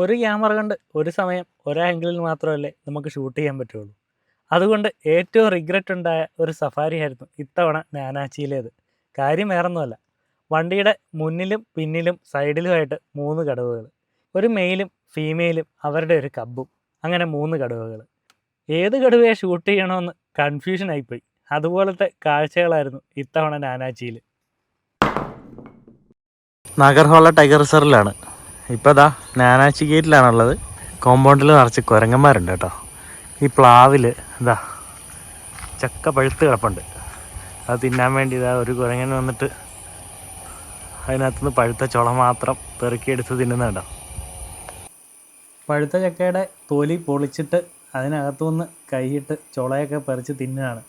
ഒരു ക്യാമറ കൊണ്ട് ഒരു സമയം ഒരു ആംഗിളിൽ മാത്രമല്ലേ നമുക്ക് ഷൂട്ട് ചെയ്യാൻ പറ്റുള്ളൂ. അതുകൊണ്ട് ഏറ്റവും റിഗ്രറ്റ് ഉണ്ടായ ഒരു സഫാരി ആയിരുന്നു ഇത്തവണ നാനാച്ചിയിലേത്. കാര്യം വേറൊന്നുമല്ല. വണ്ടിയുടെ മുന്നിലും പിന്നിലും സൈഡിലുമായിട്ട് മൂന്ന് കടവുകൾ. ഒരു മെയിലും ഫീമെയിലും അവരുടെ ഒരു കബ്ബും അങ്ങനെ മൂന്ന് കടുവകൾ. ഏത് കടുവയെ ഷൂട്ട് ചെയ്യണമെന്ന് കൺഫ്യൂഷൻ ആയിപ്പോയി. അതുപോലത്തെ കാഴ്ചകളായിരുന്നു ഇത്തവണ നാനാച്ചിയിൽ നാഗർഹോള ടൈഗർ റിസർവിലാണ് ഇപ്പോൾ അതാ നാനാച്ചി ഗേറ്റിലാണുള്ളത് കോമ്പൗണ്ടിൽ നിറച്ച് കുരങ്ങന്മാരുണ്ട് കേട്ടോ. ഈ പ്ലാവിൽ ഇതാ ചക്ക പഴുത്ത് കിടപ്പുണ്ട്. അത് തിന്നാൻ വേണ്ടി ഇതാ ഒരു കുരങ്ങൻ വന്നിട്ട് അതിനകത്തുനിന്ന് പഴുത്ത ചുള മാത്രം പെറുക്കിയെടുത്ത് തിന്നുന്നുണ്ടോ പഴുത്ത ചക്കയുടെ തൊലി പൊളിച്ചിട്ട് അതിനകത്തുനിന്ന് കൈയിട്ട് ചുളയൊക്കെ പറിച്ച് തിന്നുകയാണ്.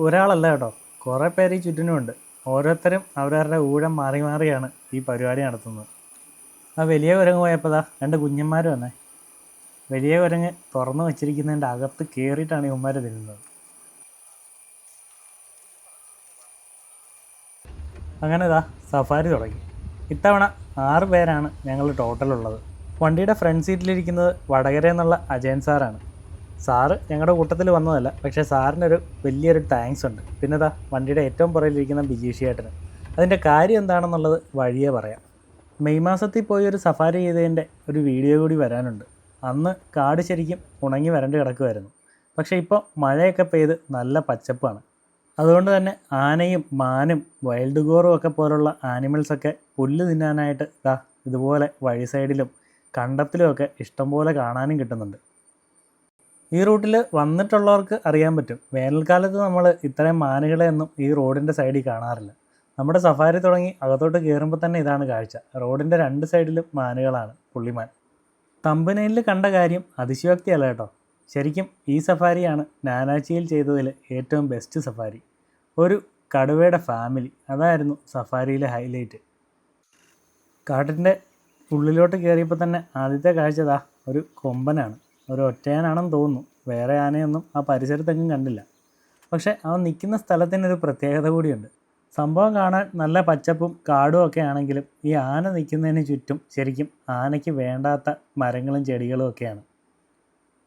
ഒരാളല്ല കേട്ടോ കുറേ പേര് ഈ ചുറ്റിനുമുണ്ട്. ഓരോരുത്തരും അവരവരുടെ ഊഴം മാറി മാറിയാണ് ഈ പരിപാടി നടത്തുന്നത്. ആ വലിയ കുരങ്ങ് പോയപ്പോഴാ രണ്ട് കുഞ്ഞന്മാർ വന്നേ. വലിയ കുരങ്ങ് തുറന്നു വെച്ചിരിക്കുന്നതിന്റെ അകത്ത് കയറിയിട്ടാണ് ഇവന്മാർ തിന്നുന്നത്. അങ്ങനെ ഇതാ സഫാരി തുടങ്ങി. ഇത്തവണ ആറ് പേരാണ് ഞങ്ങൾ ടോട്ടലുള്ളത് വണ്ടിയുടെ ഫ്രണ്ട് സീറ്റിലിരിക്കുന്നത് വടകര എന്നുള്ള അജയൻ സാറാണ്. സാറ് ഞങ്ങളുടെ കൂട്ടത്തിൽ വന്നതല്ല പക്ഷേ സാറിനൊരു വലിയൊരു താങ്ക്സ് ഉണ്ട്. പിന്നെ ഇതാ വണ്ടിയുടെ ഏറ്റവും പുറകിലിരിക്കുന്ന ബിജീഷ് ചേട്ടന്. അതിന്റെ കാര്യം എന്താണെന്നുള്ളത് വഴിയേ പറയാം. മെയ് മാസത്തിൽ പോയി ഒരു സഫാരി ചെയ്തതിന്റെ ഒരു വീഡിയോ കൂടി വരാനുണ്ട്. അന്ന് കാട് ശരിക്കും ഉണങ്ങി വരണ്ട് കിടക്കുമായിരുന്നു പക്ഷേ ഇപ്പോൾ മഴയൊക്കെ പെയ്ത് നല്ല പച്ചപ്പാണ്. അതുകൊണ്ട് തന്നെ ആനയും മാനും വൈൽഡ് ഗോറും ഒക്കെ പോലുള്ള ആനിമൽസൊക്കെ പുല്ല് തിന്നാനായിട്ട് ദാ ഇതുപോലെ വഴി സൈഡിലും കണ്ടത്തിലും കണ്ടത്തിലുമൊക്കെ ഇഷ്ടംപോലെ കാണാനും കിട്ടുന്നുണ്ട്. ഈ റൂട്ടിൽ വന്നിട്ടുള്ളവർക്ക് അറിയാൻ പറ്റും. വേനൽക്കാലത്ത് നമ്മൾ ഇത്രയും മാനുകളെയൊന്നും ഈ റോഡിന്റെ സൈഡിൽ കാണാറില്ല. നമ്മുടെ സഫാരി തുടങ്ങി അകത്തോട്ട് കയറുമ്പോൾ തന്നെ ഇതാണ് കാഴ്ച. റോഡിന്റെ രണ്ട് സൈഡിലും മാനുകളാണ് പുള്ളിമാൻ. തമ്പനയിൽ കണ്ട കാര്യം അതിശയോക്തിയല്ല കേട്ടോ. ശരിക്കും ഈ സഫാരിയാണ് നാനാച്ചിയിൽ ചെയ്തതിൽ ഏറ്റവും ബെസ്റ്റ് സഫാരി. ഒരു കടുവയുടെ ഫാമിലി അതായിരുന്നു സഫാരിയിലെ ഹൈലൈറ്റ് കാട്ടിന്റെ ഉള്ളിലോട്ട് കയറിയപ്പോൾ തന്നെ ആദ്യത്തെ കാഴ്ച ദാ ഒരു കൊമ്പനാണ്. ഒരു ഒറ്റയാനാണെന്ന് തോന്നുന്നു. വേറെ ആനയൊന്നും ആ പരിസരത്തെങ്ങും കണ്ടില്ല. പക്ഷേ അവൻ നിൽക്കുന്ന സ്ഥലത്തിനൊരു പ്രത്യേകത കൂടിയുണ്ട്. സംഭവം കാണാൻ നല്ല പച്ചപ്പും കാടും ഒക്കെ ആണെങ്കിലും ഈ ആന നിൽക്കുന്നതിന് ചുറ്റും ശരിക്കും ആനയ്ക്ക് വേണ്ടാത്ത മരങ്ങളും ചെടികളും ഒക്കെയാണ്.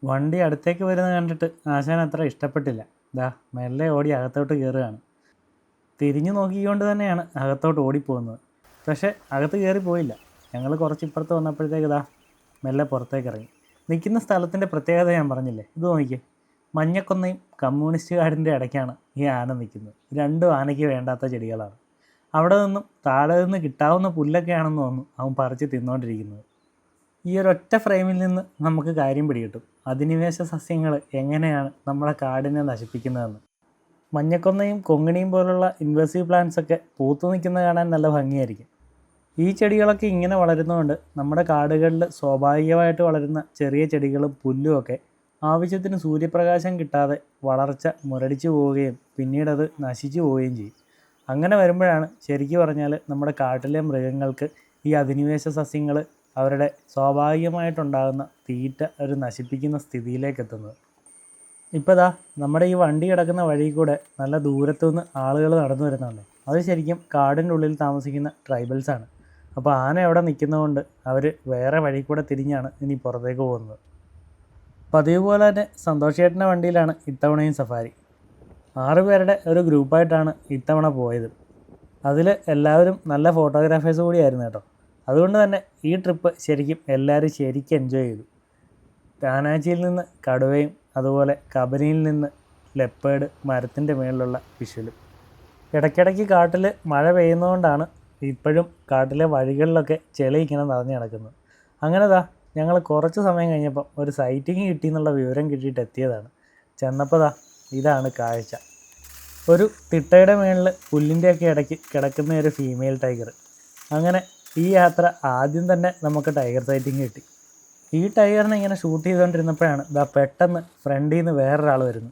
വണ്ടി അടുത്തേക്ക് വരുന്നത് കണ്ടിട്ട് ആശാൻ അത്ര ഇഷ്ടപ്പെട്ടില്ല. ദാ മെല്ലെ ഓടി അകത്തോട്ട് കയറുകയാണ്. തിരിഞ്ഞു നോക്കിക്കൊണ്ട് തന്നെയാണ് അകത്തോട്ട് ഓടിപ്പോകുന്നത്. പക്ഷേ അകത്ത് കയറി പോയില്ല. ഞങ്ങൾ കുറച്ച് ഇപ്പുറത്ത് വന്നപ്പോഴത്തേക്ക് ദാ മെല്ലെ പുറത്തേക്ക് ഇറങ്ങി. നിൽക്കുന്ന സ്ഥലത്തിന്റെ പ്രത്യേകത ഞാൻ പറഞ്ഞില്ലേ? ഇത് നോക്കിയേ മഞ്ഞക്കൊന്നയും കമ്മ്യൂണിസ്റ്റ് കാടിന്റെ ഇടയ്ക്കാണ് ഈ ആന നിൽക്കുന്നത്. രണ്ടും ആനയ്ക്ക് വേണ്ടാത്ത ചെടികളാണ്. അവിടെ നിന്നും താഴെ നിന്ന് കിട്ടാവുന്ന പുല്ലൊക്കെയാണെന്ന് തോന്നുന്നു അവൻ പറിച്ച് തിന്നുകൊണ്ടിരിക്കുന്നത് ഈ ഒരൊറ്റ ഫ്രെയിമിൽ നിന്ന് നമുക്ക് കാര്യം പിടികിട്ടും. അധിനിവേശ സസ്യങ്ങൾ എങ്ങനെയാണ് നമ്മളെ കാടിനെ നശിപ്പിക്കുന്നതെന്ന്. മഞ്ഞക്കൊന്നയും കൊങ്ങിണിയും പോലുള്ള ഇൻവേസീവ് പ്ലാന്റ്സ് ഒക്കെ പൂത്തു നിൽക്കുന്നത് കാണാൻ നല്ല ഭംഗിയായിരിക്കും. ഈ ചെടികളൊക്കെ ഇങ്ങനെ വളരുന്നതുകൊണ്ട് നമ്മുടെ കാടുകളിൽ സ്വാഭാവികമായിട്ട് വളരുന്ന ചെറിയ ചെടികളും പുല്ലും ഒക്കെ ആവശ്യത്തിന് സൂര്യപ്രകാശം കിട്ടാതെ വളർച്ച മുരടിച്ചു പോവുകയും പിന്നീട് അത് നശിച്ചു പോവുകയും ചെയ്യും. അങ്ങനെ വരുമ്പോഴാണ് ശരിക്കും പറഞ്ഞാൽ നമ്മുടെ കാട്ടിലെ മൃഗങ്ങൾക്ക് ഈ അധിനിവേശ സസ്യങ്ങൾ അവരുടെ സ്വാഭാവികമായിട്ടുണ്ടാകുന്ന തീറ്റ ഒരു നശിപ്പിക്കുന്ന സ്ഥിതിയിലേക്ക് എത്തുന്നത്. ഇപ്പോൾ നമ്മുടെ ഈ വണ്ടി കിടക്കുന്ന വഴി കൂടെ നല്ല ദൂരത്തു നിന്ന് ആളുകൾ നടന്നു വരുന്നുണ്ട്. അത് ശരിക്കും കാടിന്റെ ഉള്ളിൽ താമസിക്കുന്ന ട്രൈബൽസാണ്. അപ്പോൾ ആന എവിടെ നിൽക്കുന്നതുകൊണ്ട് അവർ വേറെ വഴി കൂടെ തിരിഞ്ഞാണ് ഇനി പുറത്തേക്ക് പോകുന്നത്. പതിവ് പോലെ തന്നെ സന്തോഷേട്ടന്റെ വണ്ടിയിലാണ് ഇത്തവണയും സഫാരി. ആറ് പേരുടെ ഒരു ഗ്രൂപ്പായിട്ടാണ് ഇത്തവണ പോയത്. അതിൽ എല്ലാവരും നല്ല ഫോട്ടോഗ്രാഫേഴ്സ് കൂടിയായിരുന്നു കേട്ടോ. അതുകൊണ്ട് തന്നെ ഈ ട്രിപ്പ് ശരിക്കും എല്ലാവരും ശരിക്കും എൻജോയ് ചെയ്തു. കാനാച്ചിയിൽ നിന്ന് കടുവയും അതുപോലെ കബനിയിൽ നിന്ന് ലെപ്പേഡ് മരത്തിന്റെ മേളിലുള്ള വിഷുലും. ഇടയ്ക്കിടയ്ക്ക് കാട്ടിൽ മഴ പെയ്യുന്നതുകൊണ്ടാണ് ഇപ്പോഴും കാട്ടിലെ വഴികളിലൊക്കെ ചെളി ഇങ്ങനെ നിറഞ്ഞു കിടക്കുന്നത്. അങ്ങനെ ദാ ഞങ്ങൾ കുറച്ച് സമയം കഴിഞ്ഞപ്പോൾ ഒരു സൈറ്റിങ് കിട്ടി എന്നുള്ള വിവരം കിട്ടിയിട്ട് എത്തിയതാണ്. ചെന്നപ്പോൾ ദാ ഇതാണ് കാഴ്ച. ഒരു തിട്ടയുടെ മേളിൽ പുല്ലിന്റെയൊക്കെ ഇടയ്ക്ക് കിടക്കുന്ന ഒരു ഫീമെയിൽ ടൈഗർ അങ്ങനെ ഈ യാത്ര ആദ്യം തന്നെ നമുക്ക് ടൈഗർ സൈറ്റിങ് കിട്ടി. ഈ ടൈഗറിനെ ഇങ്ങനെ ഷൂട്ട് ചെയ്തുകൊണ്ടിരുന്നപ്പോഴാണ് ദാ പെട്ടെന്ന് ഫ്രണ്ടിൽ നിന്ന് വേറൊരാൾ വരുന്നു.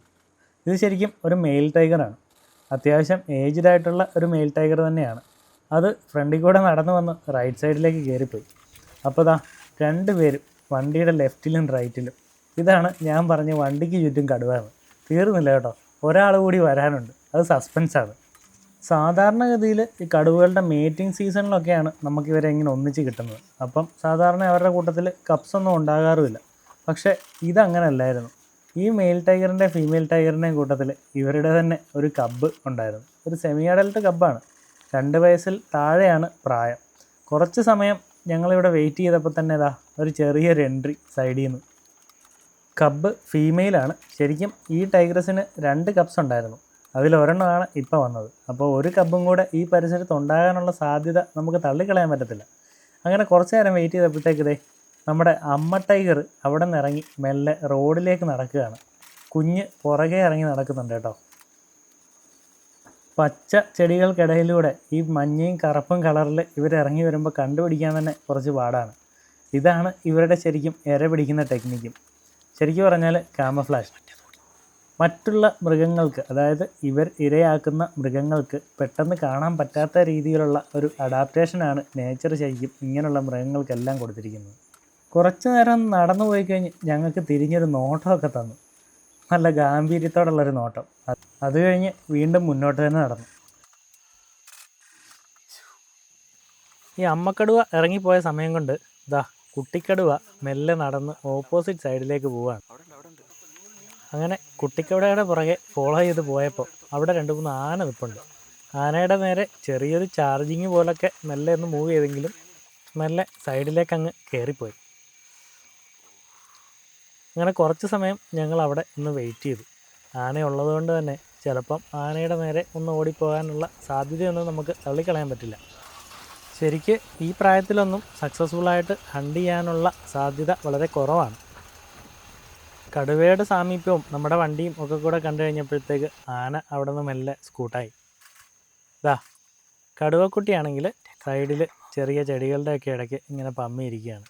ഇത് ശരിക്കും ഒരു മെയിൽ ടൈഗറാണ് അത്യാവശ്യം ഏജ്ഡ് ആയിട്ടുള്ള ഒരു മെയിൽ ടൈഗർ തന്നെയാണ്. അത് ഫ്രണ്ടിൽ കൂടെ നടന്നു വന്ന് റൈറ്റ് സൈഡിലേക്ക് കയറിപ്പോയി അപ്പോൾ ദാ രണ്ട് പേര് വണ്ടിയുടെ ലെഫ്റ്റിലും റൈറ്റിലും. ഇതാണ് ഞാൻ പറഞ്ഞ വണ്ടിക്ക് ചുറ്റും കടുവാണ് തീർന്നില്ല കേട്ടോ. ഒരാൾ കൂടി വരാനുണ്ട്. അത് സസ്പെൻസാണ് സാധാരണഗതിയിൽ ഈ കടുവകളുടെ മേറ്റിംഗ് സീസണിലൊക്കെയാണ് നമുക്ക് ഇവരെ ഇങ്ങനെ ഒന്നിച്ച് കിട്ടുന്നത്. അപ്പം സാധാരണ അവരുടെ കൂട്ടത്തിൽ കപ്സ് ഒന്നും ഉണ്ടാകാറുമില്ല. പക്ഷേ ഇതങ്ങനല്ലായിരുന്നു. ഈ മെയിൽ ടൈഗറിന്റെ ഫീമെയിൽ ടൈഗറിന്റെയും കൂട്ടത്തിൽ ഇവരുടെ തന്നെ ഒരു കബ്ബ് ഉണ്ടായിരുന്നു. ഒരു സെമി അഡൽട്ട് കബ്ബാണ് രണ്ട് വയസ്സിൽ താഴെയാണ് പ്രായം. കുറച്ച് സമയം ഞങ്ങളിവിടെ വെയിറ്റ് ചെയ്തപ്പോൾ തന്നെ ഇതാ ഒരു ചെറിയൊരു എൻട്രി സൈഡിൽ നിന്ന് കബ്ബ് ഫീമെയിലാണ് ശരിക്കും ഈ ടൈഗ്രസിന് രണ്ട് കപ്സ് ഉണ്ടായിരുന്നു. അതിലൊരെണ്ണമാണ് ഇപ്പോൾ വന്നത്. അപ്പോൾ ഒരു കബ്ബും കൂടെ ഈ പരിസരത്ത് ഉണ്ടാകാനുള്ള സാധ്യത നമുക്ക് തള്ളിക്കളയാൻ പറ്റത്തില്ല. അങ്ങനെ കുറച്ച് നേരം വെയിറ്റ് ചെയ്തപ്പോഴത്തേക്ക് ഇതേ നമ്മുടെ അമ്മ ടൈഗർ അവിടെ നിന്ന് ഇറങ്ങി മെല്ലെ റോഡിലേക്ക് നടക്കുകയാണ്. കുഞ്ഞ് പുറകെ ഇറങ്ങി നടക്കുന്നുണ്ട് കേട്ടോ. പച്ച ചെടികൾക്കിടയിലൂടെ ഈ മഞ്ഞയും കറുപ്പും കളറിൽ ഇവരിറങ്ങി വരുമ്പോൾ കണ്ടുപിടിക്കാൻ തന്നെ കുറച്ച് പാടാണ്. ഇതാണ് ഇവരുടെ ശരിക്കും ഇര പിടിക്കുന്ന ടെക്നിക്കും. ശരിക്കും പറഞ്ഞാൽ കാമഫ്ലാഷ് മറ്റുള്ള മൃഗങ്ങൾക്ക് അതായത് ഇവർ ഇരയാക്കുന്ന മൃഗങ്ങൾക്ക് പെട്ടെന്ന് കാണാൻ പറ്റാത്ത രീതിയിലുള്ള ഒരു അഡാപ്റ്റേഷനാണ് നേച്ചർ ശരിക്കും ഇങ്ങനെയുള്ള മൃഗങ്ങൾക്കെല്ലാം കൊടുത്തിരിക്കുന്നത്. കുറച്ച് നേരം നടന്നു പോയി കഴിഞ്ഞ് ഞങ്ങൾക്ക് തിരിഞ്ഞൊരു നോട്ടമൊക്കെ തന്നു. നല്ല ഗാംഭീര്യത്തോടുള്ളൊരു നോട്ടം. അത് കഴിഞ്ഞ് വീണ്ടും മുന്നോട്ട് തന്നെ നടന്നു. ഈ അമ്മക്കടുവ ഇറങ്ങിപ്പോയ സമയം കൊണ്ട് ദാ കുട്ടിക്കടുവ മെല്ലെ നടന്ന് ഓപ്പോസിറ്റ് സൈഡിലേക്ക് പോവാണ്. അങ്ങനെ കുട്ടിക്കടുവയുടെ പുറകെ ഫോളോ ചെയ്ത് പോയപ്പോൾ അവിടെ രണ്ട് മൂന്ന് ആന നിൽപ്പുണ്ട് ആനയുടെ നേരെ ചെറിയൊരു ചാർജിങ് പോലൊക്കെ മെല്ലെ ഒന്ന് മൂവ് ചെയ്തെങ്കിലും മെല്ലെ സൈഡിലേക്ക് അങ്ങ് കയറിപ്പോയി അങ്ങനെ കുറച്ച് സമയം ഞങ്ങൾ അവിടെ ഒന്ന് വെയിറ്റ് ചെയ്തു. ആനയുള്ളതുകൊണ്ട് തന്നെ ചിലപ്പം ആനയുടെ നേരെ ഒന്ന് ഓടിപ്പോകാനുള്ള സാധ്യതയൊന്നും നമുക്ക് തള്ളിക്കളയാൻ പറ്റില്ല. ശരിക്ക് ഈ പ്രായത്തിലൊന്നും സക്സസ്ഫുള്ളായിട്ട് ഹണ്ട് ചെയ്യാനുള്ള സാധ്യത വളരെ കുറവാണ്. കടുവയുടെ സാമീപ്യവും നമ്മുടെ വണ്ടിയും ഒക്കെ കൂടെ കണ്ടു കഴിഞ്ഞപ്പോഴത്തേക്ക് ആന അവിടെ നിന്ന് മെല്ലെ സ്കൂട്ടായി. ഇതാ കടുവക്കുട്ടിയാണെങ്കിൽ സൈഡിൽ ചെറിയ ചെടികളുടെയൊക്കെ ഇടയ്ക്ക് ഇങ്ങനെ പമ്മിയിരിക്കുകയാണ്.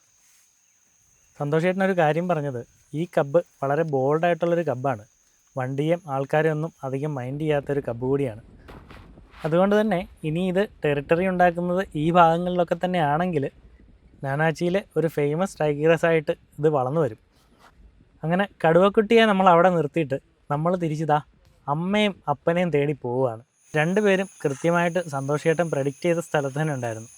സന്തോഷേട്ടനൊരു കാര്യം പറഞ്ഞത് ഈ കബ്ബ് വളരെ ബോൾഡായിട്ടുള്ളൊരു കബ്ബാണ്. വണ്ടിയും ആൾക്കാരെയും ഒന്നും അധികം മൈൻഡ് ചെയ്യാത്തൊരു കബ് കൂടിയാണ്. അതുകൊണ്ട് തന്നെ ഇനി ഇത് ടെറിട്ടറി ഉണ്ടാക്കുന്നത് ഈ ഭാഗങ്ങളിലൊക്കെ തന്നെ ആണെങ്കിൽ നാനാച്ചിയിലെ ഒരു ഫേമസ് ടൈഗ്രസ് ആയിട്ട് ഇത് വളർന്നു വരും. അങ്ങനെ കടുവക്കുട്ടിയെ നമ്മൾ അവിടെ നിർത്തിയിട്ട് നമ്മൾ തിരിച്ചിതാ അമ്മയും അപ്പനെയും തേടി പോവുകയാണ്. രണ്ടുപേരും കൃത്യമായിട്ട് സന്തോഷേട്ടൻ പ്രഡിക്റ്റ് ചെയ്ത സ്ഥലത്ത് തന്നെ ഉണ്ടായിരുന്നു.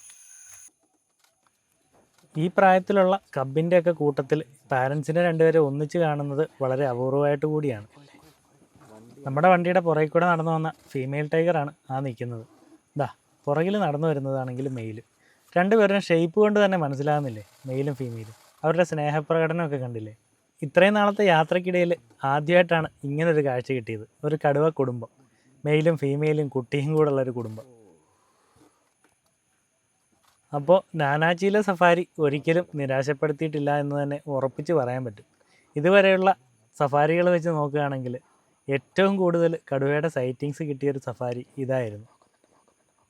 ഈ പ്രായത്തിലുള്ള കബിന്റെയൊക്കെ കൂട്ടത്തിൽ പാരൻസിനെ രണ്ടുപേരെ ഒന്നിച്ച് കാണുന്നത് വളരെ അപൂർവമായിട്ട് കൂടിയാണ്. നമ്മുടെ വണ്ടിയുടെ പുറകിൽ കൂടെ നടന്നു വന്ന ഫീമെയിൽ ടൈഗറാണ് ആ നിൽക്കുന്നത്. ഇതാ പുറകിൽ നടന്നു വരുന്നതാണെങ്കിൽ മെയിൽ രണ്ടുപേരുടെ ഷേപ്പ് കൊണ്ട് തന്നെ മനസ്സിലാകുന്നില്ലേ മെയിലും ഫീമെയിലും അവരുടെ സ്നേഹപ്രകടനമൊക്കെ കണ്ടില്ലേ? ഇത്രയും നാളത്തെ യാത്രക്കിടയിൽ ആദ്യമായിട്ടാണ് ഇങ്ങനൊരു കാഴ്ച കിട്ടിയത്. ഒരു കടുവ കുടുംബം. മെയിലും ഫീമെയിലും കുട്ടിയും കൂടെ ഉള്ളൊരു കുടുംബം. അപ്പോൾ നാനാജിയിലെ സഫാരി ഒരിക്കലും നിരാശപ്പെടുത്തിയിട്ടില്ല എന്ന് തന്നെ ഉറപ്പിച്ച് പറയാൻ പറ്റും. ഇതുവരെയുള്ള സഫാരികൾ വെച്ച് നോക്കുകയാണെങ്കിൽ ഏറ്റവും കൂടുതൽ കടുവയുടെ സൈറ്റിങ്സ് കിട്ടിയ ഒരു സഫാരി ഇതായിരുന്നു.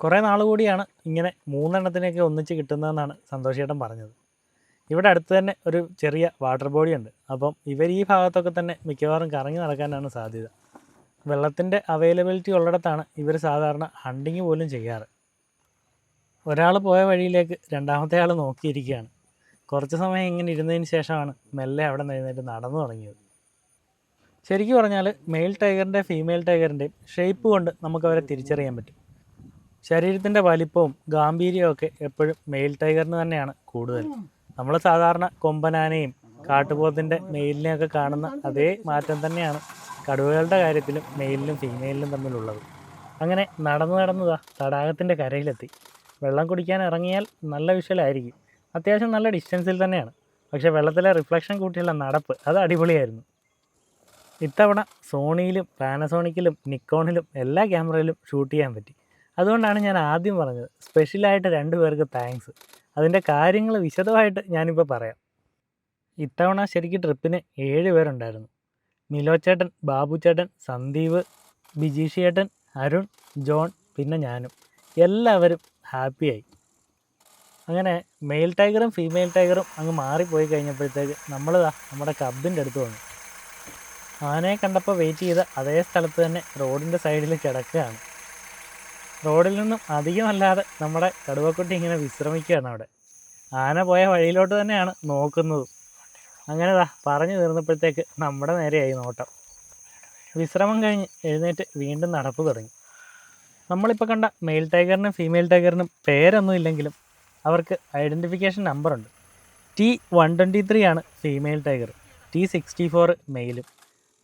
കുറേ നാൾ കൂടിയാണ് ഇങ്ങനെ മൂന്നെണ്ണത്തിനെയൊക്കെ ഒന്നിച്ച് കിട്ടുന്നതെന്നാണ് സന്തോഷേട്ടൻ പറഞ്ഞത്. ഇവിടെ അടുത്ത് തന്നെ ഒരു ചെറിയ വാട്ടർ ബോഡി ഉണ്ട്. അപ്പം ഇവർ ഈ ഭാഗത്തൊക്കെ തന്നെ മിക്കവാറും കറങ്ങി നടക്കാനാണ് സാധ്യത. വെള്ളത്തിന്റെ അവൈലബിലിറ്റി ഉള്ളിടത്താണ് ഇവർ സാധാരണ ഹണ്ടിങ് പോലും ചെയ്യാറ്. ഒരാൾ പോയ വഴിയിലേക്ക് രണ്ടാമത്തെ ആൾ നോക്കിയിരിക്കുകയാണ്. കുറച്ച് സമയം ഇങ്ങനെ ഇരുന്നതിന് ശേഷമാണ് മെല്ലെ അവിടെ നിന്നേറ്റ് നടന്നു തുടങ്ങിയത്. ശരിക്കും പറഞ്ഞാൽ മെയിൽ ടൈഗറിന്റെ ഫീമെയിൽ ടൈഗറിന്റെയും ഷേപ്പ് കൊണ്ട് നമുക്ക് അവരെ തിരിച്ചറിയാൻ പറ്റും. ശരീരത്തിന്റെ വലിപ്പവും ഗാംഭീര്യവും ഒക്കെ എപ്പോഴും മെയിൽ ടൈഗറിന് തന്നെയാണ് കൂടുതൽ. നമ്മൾ സാധാരണ കൊമ്പനാനയും കാട്ടുപോത്തിന്റെ മെയിലിനെയൊക്കെ കാണുന്ന അതേ മാറ്റം തന്നെയാണ് കടുവകളുടെ കാര്യത്തിലും മെയിലിനും ഫീമെയിലിനും തമ്മിലുള്ളത്. അങ്ങനെ നടന്നു നടന്നതാ തടാകത്തിന്റെ കരയിലെത്തി. വെള്ളം കുടിക്കാൻ ഇറങ്ങിയാൽ നല്ല വിഷ്വലായിരിക്കും അത്യാവശ്യം നല്ല ഡിസ്റ്റൻസിൽ തന്നെയാണ്. പക്ഷേ വെള്ളത്തിലെ റിഫ്ലക്ഷൻ കൂട്ടിയുള്ള നടപ്പ് അത് അടിപൊളിയായിരുന്നു. ഇത്തവണ സോണിയിലും പാനസോണിക്കിലും നിക്കോണിലും എല്ലാ ക്യാമറയിലും ഷൂട്ട് ചെയ്യാൻ പറ്റി. അതുകൊണ്ടാണ് ഞാൻ ആദ്യം പറഞ്ഞത് സ്പെഷ്യലായിട്ട് രണ്ട് പേർക്ക് താങ്ക്സ്. അതിന്റെ കാര്യങ്ങൾ വിശദമായിട്ട് ഞാനിപ്പോൾ പറയാം. ഇത്തവണ ശരിക്ക് ട്രിപ്പിന് ഏഴ് പേരുണ്ടായിരുന്നു. മിലോ ചേട്ടൻ ബാബു ചേട്ടൻ സന്ദീപ് ബിജീഷ് ചേട്ടൻ അരുൺ ജോൺ പിന്നെ ഞാനും. എല്ലാവരും ഹാപ്പിയായി. അങ്ങനെ മെയിൽ ടൈഗറും ഫീമെയിൽ ടൈഗറും അങ്ങ് മാറിപ്പോയി കഴിഞ്ഞപ്പോഴത്തേക്ക് നമ്മൾ നമ്മുടെ കബിന്റെ അടുത്ത് വന്നു. ആനയെ കണ്ടപ്പോൾ വെയിറ്റ് ചെയ്ത് അതേ സ്ഥലത്ത് തന്നെ റോഡിന്റെ സൈഡിൽ കിടക്കുകയാണ്. റോഡിൽ നിന്നും അധികമല്ലാതെ നമ്മുടെ കടുവക്കുട്ടി ഇങ്ങനെ വിശ്രമിക്കുകയാണ് അവിടെ. ആന പോയ വഴിയിലോട്ട് തന്നെയാണ് നോക്കുന്നത്. അങ്ങനെ ദാ പറഞ്ഞു തീർന്നപ്പോഴത്തേക്ക് നമ്മുടെ നേരെയായി നോട്ടം. വിശ്രമം കഴിഞ്ഞ് എഴുന്നേറ്റ് വീണ്ടും നടപ്പ് തുടങ്ങി. നമ്മളിപ്പോൾ കണ്ട മെയിൽ ടൈഗറിനും ഫീമെയിൽ ടൈഗറിനും പേരൊന്നും ഇല്ലെങ്കിലും അവർക്ക് ഐഡന്റിഫിക്കേഷൻ നമ്പറുണ്ട് ടി വൺ ട്വന്റി ത്രീ ആണ് female tiger T sixty four മെയിലും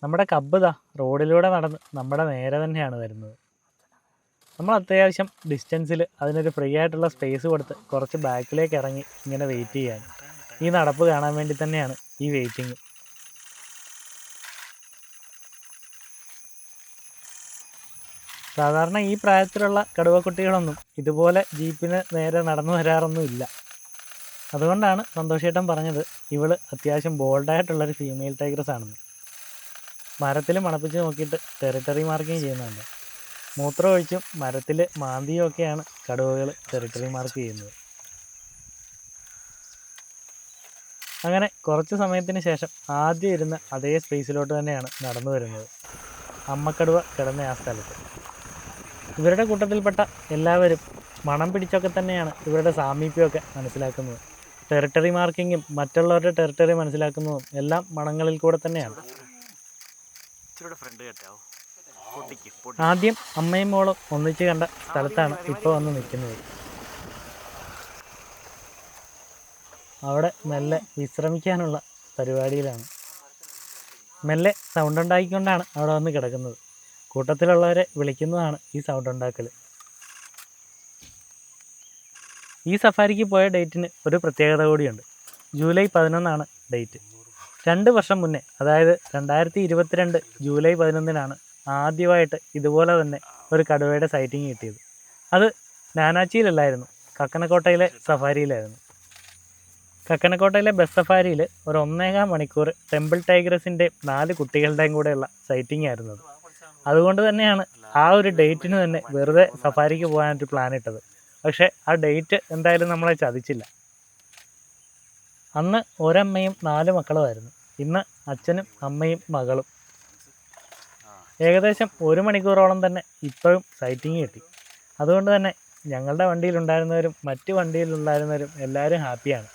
നമ്മുടെ കബ് ദാ റോഡിലൂടെ നടന്ന് നമ്മുടെ നേരെ തന്നെയാണ് വരുന്നത്. നമ്മൾ അത്യാവശ്യം ഡിസ്റ്റൻസിൽ അതിനൊരു ഫ്രീ ആയിട്ടുള്ള സ്പേസ് കൊടുത്ത് കുറച്ച് ബാക്കിലേക്ക് ഇറങ്ങി ഇങ്ങനെ വെയിറ്റ് ചെയ്യാൻ. ഈ നടപ്പ് കാണാൻ വേണ്ടി തന്നെയാണ് ഈ വെയിറ്റിംഗ് സാധാരണ ഈ പ്രായത്തിലുള്ള കടുവക്കുട്ടികളൊന്നും ഇതുപോലെ ജീപ്പിന് നേരെ നടന്നു വരാറൊന്നും ഇല്ല. അതുകൊണ്ടാണ് സന്തോഷേട്ടൻ പറഞ്ഞത് ഇവൾ അത്യാവശ്യം ബോൾഡായിട്ടുള്ളൊരു ഫീമെയിൽ ടൈഗ്രസ് ആണെന്ന്. മരത്തിൽ മണപ്പിച്ച് നോക്കിയിട്ട് ടെറിട്ടറി മാർക്കിങ് ചെയ്യുന്നുണ്ട്. മൂത്രം ഒഴിച്ചും മരത്തിൽ മാന്തിയും ഒക്കെയാണ് കടുവകൾ ടെറിട്ടറി മാർക്ക് ചെയ്യുന്നത്. അങ്ങനെ കുറച്ച് സമയത്തിന് ശേഷം ആദ്യം ഇരുന്ന അതേ സ്പേസിലോട്ട് തന്നെയാണ് നടന്നു വരുന്നത്. അമ്മക്കടുവ കിടന്ന ആ സ്ഥലത്ത്. ഇവരുടെ കൂട്ടത്തിൽപ്പെട്ട എല്ലാവരും മണം പിടിച്ചൊക്കെ തന്നെയാണ് ഇവരുടെ സാമീപ്യമൊക്കെ മനസ്സിലാക്കുന്നത്. ടെറിട്ടറി മാർക്കിങ്ങും മറ്റുള്ളവരുടെ ടെറിട്ടറി മനസ്സിലാക്കുന്നതും എല്ലാം മണങ്ങളിൽ കൂടെ തന്നെയാണ്. ആദ്യം അമ്മയും മോളും ഒന്നിച്ച് കണ്ട സ്ഥലത്താണ് ഇപ്പോൾ വന്ന് നിൽക്കുന്നത്. അവിടെ മെല്ലെ വിശ്രമിക്കാനുള്ള പരിപാടിയിലാണ്. മെല്ലെ സൗണ്ട് ഉണ്ടാക്കിക്കൊണ്ടാണ് അവിടെ വന്ന് കിടക്കുന്നത്. കൂട്ടത്തിലുള്ളവരെ വിളിക്കുന്നതാണ് ഈ സൗണ്ട് ഉണ്ടാക്കൽ ഈ സഫാരിക്ക് പോയ ഡേറ്റിന് ഒരു പ്രത്യേകത കൂടിയുണ്ട്. ജൂലൈ പതിനൊന്നാണ് ഡേറ്റ് രണ്ട് വർഷം മുന്നേ അതായത് രണ്ടായിരത്തി ഇരുപത്തിരണ്ട് ജൂലൈ പതിനൊന്നിനാണ് ആദ്യമായിട്ട് ഇതുപോലെ തന്നെ ഒരു കടുവയുടെ സൈറ്റിംഗ് കിട്ടിയത്. അത് നാനാച്ചിയിലല്ലായിരുന്നു കക്കനക്കോട്ടയിലെ സഫാരിയിലായിരുന്നു. കക്കനക്കോട്ടയിലെ ബസ് സഫാരിയിൽ ഒരു ഒന്നേകാം മണിക്കൂർ ടെമ്പിൾ ടൈഗ്രസിന്റെ നാല് കുട്ടികളുടെയും കൂടെയുള്ള സൈറ്റിംഗ് ആയിരുന്നു അത്. അതുകൊണ്ട് തന്നെയാണ് ആ ഒരു ഡേറ്റിന് തന്നെ വെറുതെ സഫാരിക്ക് പോകാനായിട്ട് പ്ലാൻ ഇട്ടത്. പക്ഷേ ആ ഡേറ്റ് എന്തായാലും നമ്മളെ ചതിച്ചില്ല. അന്ന് ഒരമ്മയും നാല് മക്കളുമായിരുന്നു. ഇന്ന് അച്ഛനും അമ്മയും മകളും. ഏകദേശം ഒരു മണിക്കൂറോളം തന്നെ ഇപ്പോഴും സൈറ്റിംഗ് കിട്ടി. അതുകൊണ്ട് തന്നെ ഞങ്ങളുടെ വണ്ടിയിലുണ്ടായിരുന്നവരും മറ്റ് വണ്ടിയിലുണ്ടായിരുന്നവരും എല്ലാവരും ഹാപ്പിയാണ്.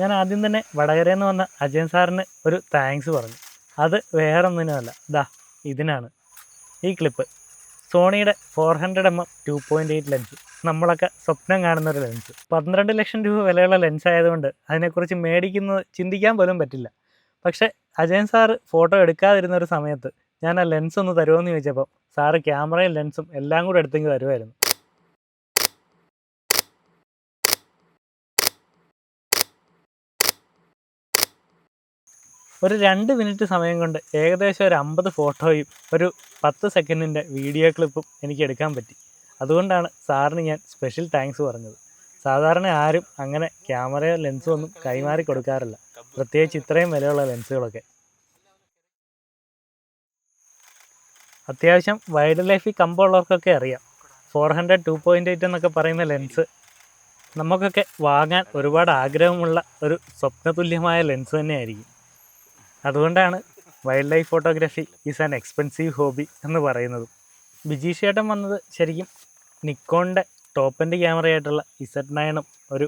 ഞാൻ ആദ്യം തന്നെ വടകരയിൽ നിന്ന് വന്ന അജയൻ സാറിന് ഒരു താങ്ക്സ് പറഞ്ഞു. അത് വേറൊന്നിനുമല്ല. ദാ ഇതിനാണ്. ഈ clip സോണിയുടെ four hundred M M two point eight lens നമ്മളൊക്കെ സ്വപ്നം കാണുന്ന ഒരു ലെൻസ് പന്ത്രണ്ട് ലക്ഷം രൂപ വിലയുള്ള ലെൻസ് ആയതുകൊണ്ട് അതിനെക്കുറിച്ച് മേടിക്കുന്നത് ചിന്തിക്കാൻ പോലും പറ്റില്ല. പക്ഷേ അജയൻ സാറ് ഫോട്ടോ എടുക്കാതിരുന്ന ഒരു സമയത്ത് ഞാൻ ആ ലെൻസ് ഒന്ന് തരുമോ എന്ന് ചോദിച്ചപ്പോൾ സാറ് ക്യാമറയും ലെൻസും എല്ലാം കൂടെ എടുത്തെങ്കിൽ തരുമായിരുന്നു ഒരു രണ്ട് മിനിറ്റ് സമയം കൊണ്ട് ഏകദേശം ഒരു അമ്പത് ഫോട്ടോയും ഒരു പത്ത് സെക്കൻഡിന്റെ വീഡിയോ ക്ലിപ്പും എനിക്ക് എടുക്കാൻ പറ്റി. അതുകൊണ്ടാണ് സാറിന് ഞാൻ സ്പെഷ്യൽ താങ്ക്സ് പറഞ്ഞത്. സാധാരണ ആരും അങ്ങനെ ക്യാമറയോ ലെൻസോ ഒന്നും കൈമാറി കൊടുക്കാറില്ല. പ്രത്യേകിച്ച് ഇത്രയും വിലയുള്ള ലെൻസുകളൊക്കെ അത്യാവശ്യം വൈൽഡ് ലൈഫിൽ കമ്പമുള്ളവർക്കൊക്കെ അറിയാം. Four hundred two point eight എന്നൊക്കെ പറയുന്ന ലെൻസ് നമുക്കൊക്കെ വാങ്ങാൻ ഒരുപാട് ആഗ്രഹമുള്ള ഒരു സ്വപ്നതുല്യമായ ലെൻസ് തന്നെയായിരിക്കും. അതുകൊണ്ടാണ് wildlife photography is an expensive hobby എന്ന് പറയുന്നത്. ബിജീഷ് ഏട്ടൻ വന്നത് ശരിക്കും നിക്കോണിന്റെ ടോപ്പ് എൻഡ് ക്യാമറയായിട്ടുള്ള ഇസഡ് നയനും ഒരു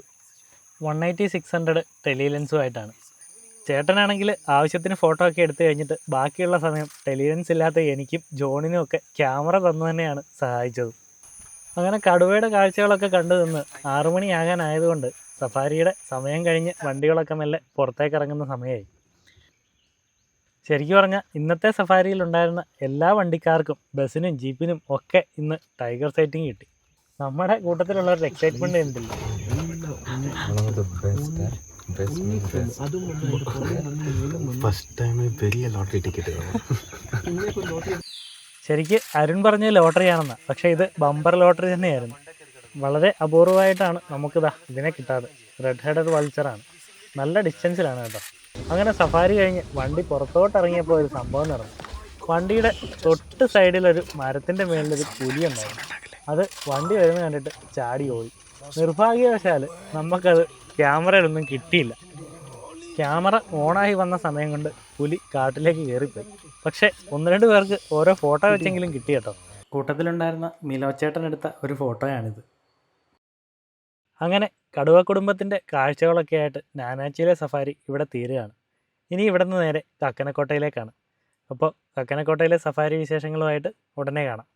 വൺ എയ്റ്റി സിക്സ് ഹൺഡ്രഡ് ടെലിലെൻസുമായിട്ടാണ് ചേട്ടനാണെങ്കിൽ ആവശ്യത്തിന് ഫോട്ടോ ഒക്കെ എടുത്തു കഴിഞ്ഞിട്ട് ബാക്കിയുള്ള സമയം ടെലിലെൻസ് ഇല്ലാത്ത എനിക്കും ജോണിനും ഒക്കെ ക്യാമറ തന്നു തന്നെയാണ് സഹായിച്ചത്. അങ്ങനെ കടുവയുടെ കാഴ്ചകളൊക്കെ കണ്ടു നിന്ന് ആറുമണിയാകാനായതുകൊണ്ട് സഫാരിയുടെ സമയം കഴിഞ്ഞ് വണ്ടികളൊക്കെ മെല്ലെ പുറത്തേക്ക് ഇറങ്ങുന്ന സമയമായി. ശരിക്കും പറഞ്ഞാൽ ഇന്നത്തെ സഫാരിയിൽ ഉണ്ടായിരുന്ന എല്ലാ വണ്ടിക്കാർക്കും ബസ്സിനും ജീപ്പിനും ഒക്കെ ഇന്ന് ടൈഗർ സൈറ്റിംഗ് കിട്ടി. നമ്മുടെ കൂട്ടത്തിലുള്ളവരുടെ എക്സൈറ്റ്മെന്റ് എന്തില്ല ലോട്ടറി ശരിക്ക് അരുൺ പറഞ്ഞ ലോട്ടറിയാണെന്നാണ് പക്ഷേ ഇത് ബമ്പർ ലോട്ടറി തന്നെയായിരുന്നു. വളരെ അപൂർവമായിട്ടാണ് നമുക്കിതാ ഇതിനെ കിട്ടാതെ. റെഡ് ഹെഡഡ് വൾച്ചറാണ് നല്ല ഡിസ്റ്റൻസിലാണ് കേട്ടോ. അങ്ങനെ സഫാരി കഴിഞ്ഞ് വണ്ടി പുറത്തോട്ട് ഇറങ്ങിയപ്പോൾ ഒരു സംഭവം നടന്നു. വണ്ടിയുടെ തൊട്ട് സൈഡിലൊരു മരത്തിന്റെ മേളിലൊരു പുലി ഉണ്ടായിരുന്നു. അത് വണ്ടി വരുന്ന കണ്ടിട്ട് ചാടി ഓടി. നിർഭാഗ്യവശാൽ നമുക്കത് ക്യാമറയിലൊന്നും കിട്ടിയില്ല. ക്യാമറ ഓണായി വന്ന സമയം കൊണ്ട് പുലി കാട്ടിലേക്ക് കയറിപ്പോയി. പക്ഷേ ഒന്ന് രണ്ട് പേർക്ക് ഓരോ ഫോട്ടോ വെച്ചെങ്കിലും കിട്ടി കേട്ടോ. കൂട്ടത്തിലുണ്ടായിരുന്ന മിലോച്ചേട്ടനെടുത്ത ഒരു ഫോട്ടോയാണിത്. അങ്ങനെ കടുവ കുടുംബത്തിന്റെ കാഴ്ചകളൊക്കെ ആയിട്ട് നാനാച്ചിയിലെ സഫാരി ഇവിടെ തീരുകയാണ്. ഇനി ഇവിടെ നിന്ന് നേരെ കക്കനക്കോട്ടയിലേക്കാണ് അപ്പോൾ കക്കനക്കോട്ടയിലെ സഫാരി വിശേഷങ്ങളുമായിട്ട് ഉടനെ കാണാം.